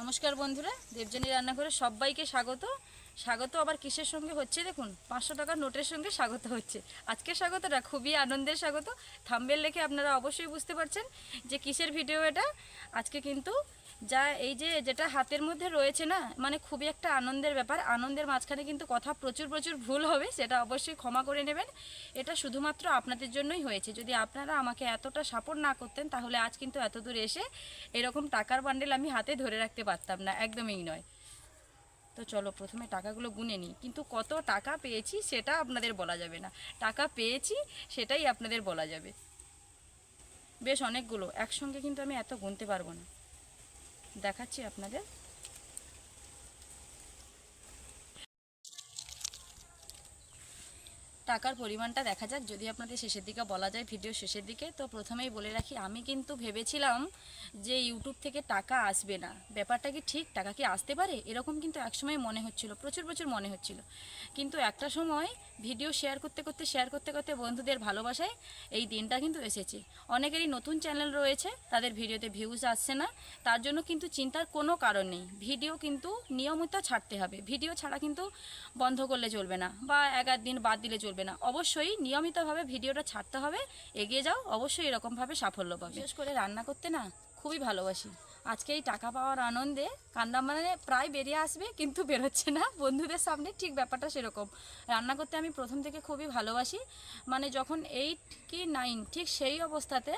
নমস্কার বন্ধুরা দেবজনী রান্নাঘরে সবাইকে স্বাগত। স্বাগত আবার কিসের সঙ্গে হচ্ছে দেখুন, পাঁচশো টাকার নোটের সঙ্গে স্বাগত হচ্ছে। আজকে স্বাগতটা, খুবই আনন্দের স্বাগত। থাম্বেল লেখে আপনারা অবশ্যই বুঝতে পারছেন যে কিসের ভিডিও এটা। আজকে কিন্তু যা এই যে যেটা হাতের মধ্যে রয়েছে না মানে খুবই একটা আনন্দের ব্যাপার। আনন্দের মাঝখানে কিন্তু কথা প্রচুর প্রচুর ভুল হবে, সেটা অবশ্যই ক্ষমা করে নেবেন। এটা শুধুমাত্র আপনাদের জন্যই হয়েছে। যদি আপনারা আমাকে এতটা সাপোর্ট না করতেন, তাহলে আজ কিন্তু এত দূর এসে এরকম টাকার বান্ডেল আমি হাতে ধরে রাখতে পারতাম না, একদমই নয়। তো চলো, প্রথমে টাকাগুলো গুনে নিই। কিন্তু কত টাকা পেয়েছি, সেটা আপনাদের বলা যাবে না। টাকা পেয়েছি, সেটাই আপনাদের বলা যাবে। বেশ, অনেকগুলো। একসঙ্গে কিন্তু আমি এত গুনতে পারব না। দেখাচ্ছি আপনাদের। টাকার পরিমাণটা দেখা যাক, যদি আপনাদের শেষের দিকে বলা যায় ভিডিও শেষের দিকে, তো প্রথমেই বলে রাখি, আমি কিন্তু ভেবেছিলাম যে ইউটিউব থেকে টাকা আসবে না। ব্যাপারটা কি ঠিক? টাকা কি আসতে পারে? এরকম কিন্তু একসময় মনে হচ্ছিল, প্রচুর প্রচুর মনে হচ্ছিল। কিন্তু একটা সময় ভিডিও শেয়ার করতে করতে, শেয়ার করতে করতে বন্ধুদের ভালোবাসায় এই দিনটা কিন্তু এসেছে। অনেকেরই নতুন চ্যানেল রয়েছে, তাদের ভিডিওতে ভিউজ আসছে না, তার জন্য কিন্তু চিন্তার কোনো কারণ নেই। ভিডিও কিন্তু নিয়মিত ছাড়তে হবে। ভিডিও ছাড়া কিন্তু বন্ধ করলে চলবে না, বা আধ দিন বাদ দিলে চলবে না। অবশ্যই নিয়মিতভাবে ভিডিওটা ছাড়তে হবে, এগিয়ে যাও, অবশ্যই এরকমভাবে সাফল্য পাবে। বিশেষ করে রান্না করতে না, খুবই ভালোবাসি। আজকে এই টাকা পাওয়ার আনন্দে কান্না মানে প্রায় বেরিয়ে আসবে, কিন্তু বেরোচ্ছে না। বন্ধুদের সামনে ঠিক ব্যাপারটা সেরকম। রান্না করতে আমি প্রথম থেকে খুবই ভালোবাসি। মানে যখন এইট কি নাইন ঠিক সেই অবস্থাতে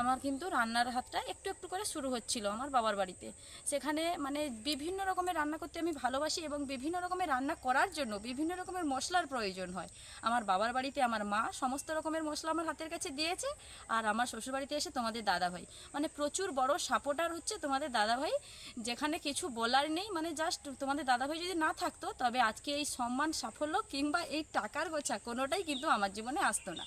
আমার কিন্তু রান্নার হাতটা একটু একটু করে শুরু হচ্ছিল আমার বাবার বাড়িতে। সেখানে মানে বিভিন্ন রকমের রান্না করতে আমি ভালোবাসি এবং বিভিন্ন রকমের রান্না করার জন্য বিভিন্ন রকমের মশলার প্রয়োজন হয়। আমার বাবার বাড়িতে আমার মা সমস্ত রকমের মশলা আমার হাতের কাছে দিয়েছে আর আমার শ্বশুরবাড়িতে এসে তোমাদের দাদা ভাই মানে প্রচুর বড় সাপোর্টার হচ্ছে তোমাদের দাদাভাই, যেখানে কিছু বলার নেই মানে জাস্ট তোমাদের দাদাভাই যদি না থাকতো, তবে আজকে এই সম্মান সাফল্য কিংবা এই টাকার গোছা কোনোটাই কিন্তু আমার জীবনে আসতো না।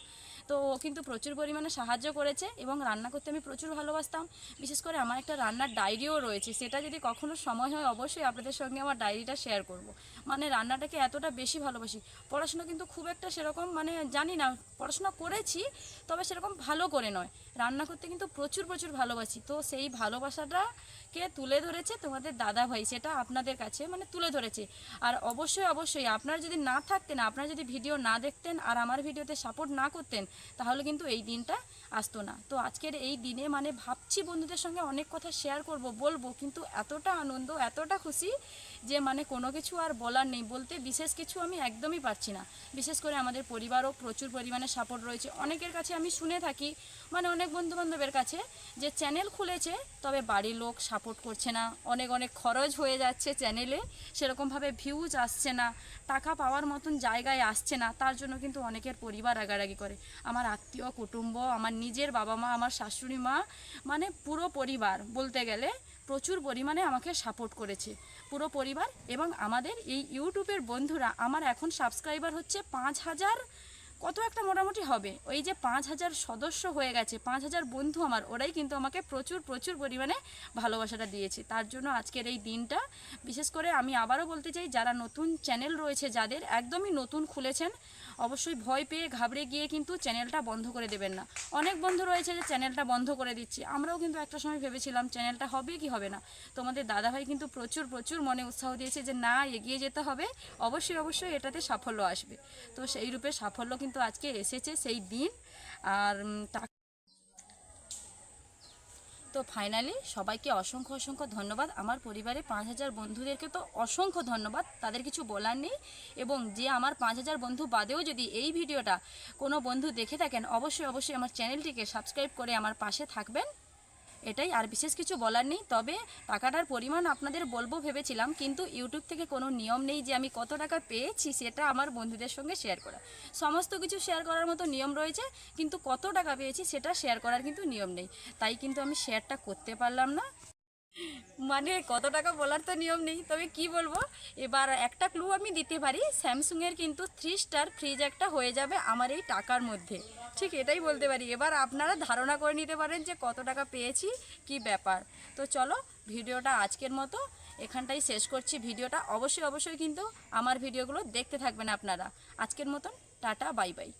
তো ও কিন্তু প্রচুর পরিমাণে সাহায্য করেছে এবং রান্না করতে আমি প্রচুর ভালোবাসতাম। বিশেষ করে আমার একটা রান্নার ডায়েরিও রয়েছে, সেটা যদি কখনো সময় হয় অবশ্যই আপনাদের সঙ্গে আমার ডায়েরিটা শেয়ার করব। মানে রান্নাটাকে এতটা বেশি ভালোবাসি। পড়াশোনা কিন্তু খুব একটা সেরকম মানে জানি না, পড়াশোনা করেছি, তবে সেরকম ভালো করে নয়। রান্না করতে কিন্তু প্রচুর প্রচুর ভালোবাসি। তো সেই ভালোবাসাটাকে তুলে ধরেছে তোমাদের দাদা ভাই সেটা আপনাদের কাছে মানে তুলে ধরেছে। আর অবশ্যই অবশ্যই আপনারা যদি না থাকতেন, আপনারা যদি ভিডিও না দেখতেন আর আমার ভিডিওতে সাপোর্ট না করতেন তাহলে কিন্তু এই দিনটা আসতো না। তো আজকের এই দিনে মানে ভাবছি বন্ধুদের সঙ্গে অনেক কথা শেয়ার করব, বলব, কিন্তু এতটা আনন্দ, এতটা খুশি যে মানে কোনো কিছু আর বলার নেই। বলতে বিশেষ কিছু আমি একদমই পারছি না। বিশেষ করে আমাদের পরিবারও প্রচুর পরিমাণে সাপোর্ট রয়েছে। অনেকের কাছে আমি শুনে থাকি মানে অনেক বন্ধুবান্ধবের কাছে, যে চ্যানেল খুলেছে, তবে বাড়ির লোক সাপোর্ট করছে না। অনেক অনেক খরচ হয়ে যাচ্ছে চ্যানেলে সেরকমভাবে ভিউজ আসছে না। টাকা পাওয়ার মতন জায়গায় আসছে না। তার জন্য কিন্তু অনেকের পরিবার রাগারাগি করে। আমার আত্মীয়, কুটুম্ব, আমার নিজের বাবা মা, আমার শাশুড়ি মা মানে পুরো পরিবার বলতে গেলে প্রচুর পরিমাণে আমাকে সাপোর্ট করেছে। পুরো পরিবার এবং আমাদের এই ইউটিউবের বন্ধুরা, আমার এখন সাবস্ক্রাইবার হচ্ছে পাঁচ হাজার কত একটা মোটামুটি হবে। ওই যে পাঁচ হাজার সদস্য হয়ে গেছে পাঁচ হাজার বন্ধু আমার, ওরাই কিন্তু আমাকে প্রচুর প্রচুর পরিমাণে ভালোবাসাটা দিয়েছে। তার জন্য আজকের এই দিনটা, বিশেষ করে আমি আবারও বলতে চাই, যারা নতুন চ্যানেল রয়েছে, যাদের একদমই নতুন খুলেছেন, অবশ্যই ভয় পেয়ে ঘাবড়ে গিয়ে কিন্তু চ্যানেলটা বন্ধ করে দেবেন না। অনেক বন্ধু রয়েছে যে চ্যানেলটা বন্ধ করে দিচ্ছি। আমরাও কিন্তু একটা সময় ভেবেছিলাম, চ্যানেলটা হবে কি হবে না। তোমাদের দাদাভাই কিন্তু প্রচুর প্রচুর মনে উৎসাহ দিয়েছে যে, না, এগিয়ে যেতে হবে। অবশ্যই অবশ্যই এটাতে সাফল্য আসবে। তো সেই রূপে সাফল্য কিন্তু আজকে এসেছে সেই দিন। আর তো ফাইনালি সবাইকে অসংখ্য অসংখ্য ধন্যবাদ। আমার পরিবারে পাঁচ হাজার বন্ধুদেরকে তো অসংখ্য ধন্যবাদ। তাদের কিছু বলার নেই। এবং যে আমার পাঁচ হাজার বন্ধু বাদেও যদি এই ভিডিওটা কোনো বন্ধু দেখে থাকেন, অবশ্যই অবশ্যই আমার চ্যানেলটিকে সাবস্ক্রাইব করে আমার পাশে থাকবেন। এটাই, আর বিশেষ কিছু বলার নেই। তবে টাকাটার পরিমাণ আপনাদের বলব ভেবেছিলাম, কিন্তু ইউটিউব থেকে কোনো নিয়ম নেই যে আমি কত টাকা পেয়েছি সেটা আমার বন্ধুদের সঙ্গে শেয়ার করা। সমস্ত কিছু শেয়ার করার মতো নিয়ম রয়েছে, কিন্তু কত টাকা পেয়েছি সেটা শেয়ার করার কিন্তু নিয়ম নেই। তাই কিন্তু আমি শেয়ারটা করতে পারলাম না। মানে কত টাকা বলার তো নিয়ম নেই, তবে কি বলব? এবার একটা ক্লু আমি দিতে পারি স্যামসুংয়ের কিন্তু থ্রি স্টার ফ্রিজ একটা হয়ে যাবে আমার এই টাকার মধ্যে। ঠিক এটাই বলতে পারি। এবার আপনারা ধারণা করে নিতে পারেন যে কত টাকা পেয়েছি, কি ব্যাপার। তো চলো, ভিডিওটা আজকের মতো। এখানটাই শেষ করছি ভিডিওটা। অবশ্যই অবশ্যই কিন্তু আমার ভিডিওগুলো দেখতে থাকবেন আপনারা। আজকের মতন, টাটা, বাই বাই।